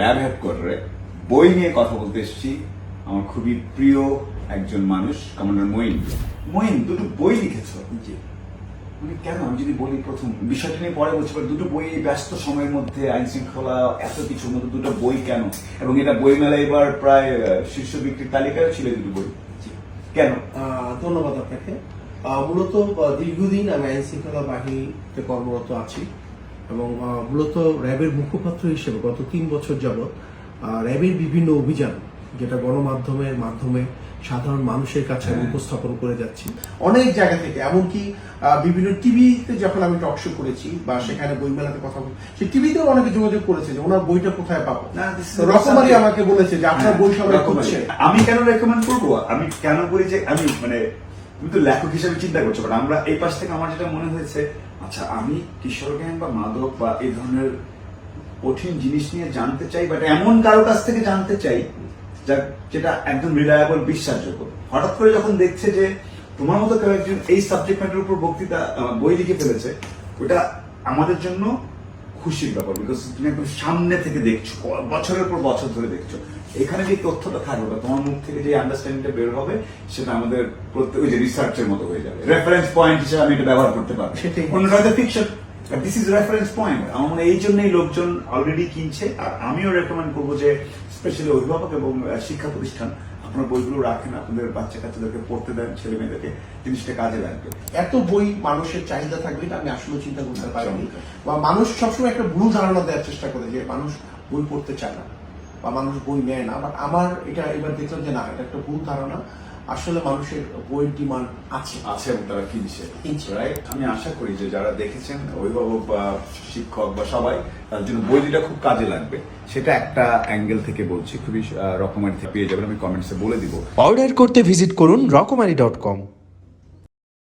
RAB হ্যাপ করে বই নিয়ে কথা বলতে এসেছি। আমার খুবই প্রিয় একজন মানুষ কমান্ডার মঈন। মঈন দুটো বই লিখেছ? জি। মানে কেন? আমি যদি বলি প্রথম বিষয়টা নিয়ে পরে বলছি দুটো বই ব্যস্ত সময়ের মধ্যে আইন শৃঙ্খলা এত কিছুর মধ্যে দুটো বই কেন? এবং এটা বই মেলা এবার প্রায় শীর্ষ বিক্রির তালিকায় ছিল দুটো বই। কেন? আহ, ধন্যবাদ আপনাকে। মূলত দীর্ঘদিন আমি আইন শৃঙ্খলা বাহিনীতে কর্মরত আছি। এবং মূলত র্যাবের মুখপাত্র হিসেবে গত তিন বছর যাবৎ র্যাবের বিভিন্ন অভিযান যেটা গণমাধ্যমের মাধ্যমে সাধারণ মানুষের কাছে হ্যাঁ। উপস্থাপন করে যাচ্ছি। অনেক জায়গা থেকে এমনকি বিভিন্ন টিভিতে যখন আমি টক শো করেছি বা সেখানে বইমেলাতে কথা বলি সেই টিভিতেও অনেকে যোগাযোগ করেছে যে ওনার বইটা কোথায় পাবো? রকমারি আমাকে বলেছে যে আপনার বই সবাই রকমারি। খুঁজছে। আমি কেন রেকমেন্ড করব? আমি কেন বলি যে আমি মানে তুমি তো লেখক হিসেবে চিন্তা করছ বাট আমরা এই পাশ থেকে আমার যেটা মনে হয়েছে আচ্ছা আমি কিশোর জ্ঞান বা মাদক বা এই ধরনের কঠিন জিনিস নিয়ে জানতে চাই বাট এমন কারও কাছ থেকে জানতে চাই যা- যেটা একদম রিলায়েবল বিশ্বাসযোগ্য। হঠাৎ করে যখন দেখছে যে তোমার মতো কেউ একজন এই সাবজেক্ট ম্যাটার উপর বক্তৃতা বই লিখে ফেলেছে, ওটা আমাদের জন্য খুশির ব্যাপার বিকজ তুমি একদম সামনে থেকে দেখছ বছরের পর বছর ধরে দেখছ। এখানে যে তথ্যটা থাকবে বা তোমার মুখ থেকে যে আন্ডারস্ট্যান্ডিংটা বের হবে সেটা আমাদের প্রত্যেক ওই যে রিসার্চের মতো হয়ে যাবে। রেফারেন্স পয়েন্ট হিসেবে আমি এটা ব্যবহার করতে পারব। অন্যটা হয়তো fiction this is reference point আমার মনে এই জন্যই লোকজন অলরেডি কিনছে আর আমিও রেকমেন্ড করব যে স্পেশালি অভিভাবক এবং শিক্ষা প্রতিষ্ঠান আপনার বইগুলো রাখেন আপনাদের বাচ্চা কাচ্চাদেরকে পড়তে দেন ছেলে মেয়েদেরকে জিনিসটা কাজে লাগবে। এত বই মানুষের চাহিদা থাকবে এটা আমি আসলে চিন্তা করতে পারিনি। বা মানুষ সবসময় একটা ভুল ধারণা দেওয়ার চেষ্টা করে যে মানুষ বই পড়তে চায় না বা মানুষ বই নেয় না বাট আমার এটা এবার দেখলাম যে না এটা একটা ভুল ধারণা। আসলে মানুষের বইয়ের ডিমান্ড আছে। আছে এবং তারা কিনছে। রাইট আমি আশা করি যে যারা দেখেছেন অভিভাবক বা শিক্ষক বা সবাই তার জন্য বই দুটা খুব কাজে লাগবে। সেটা একটা অ্যাঙ্গেল থেকে বলছি খুবই রকমের পেয়ে যাবেন আমি কমেন্টসে বলে দিব। অর্ডার করতে ভিজিট করুন রকমারি ডট কম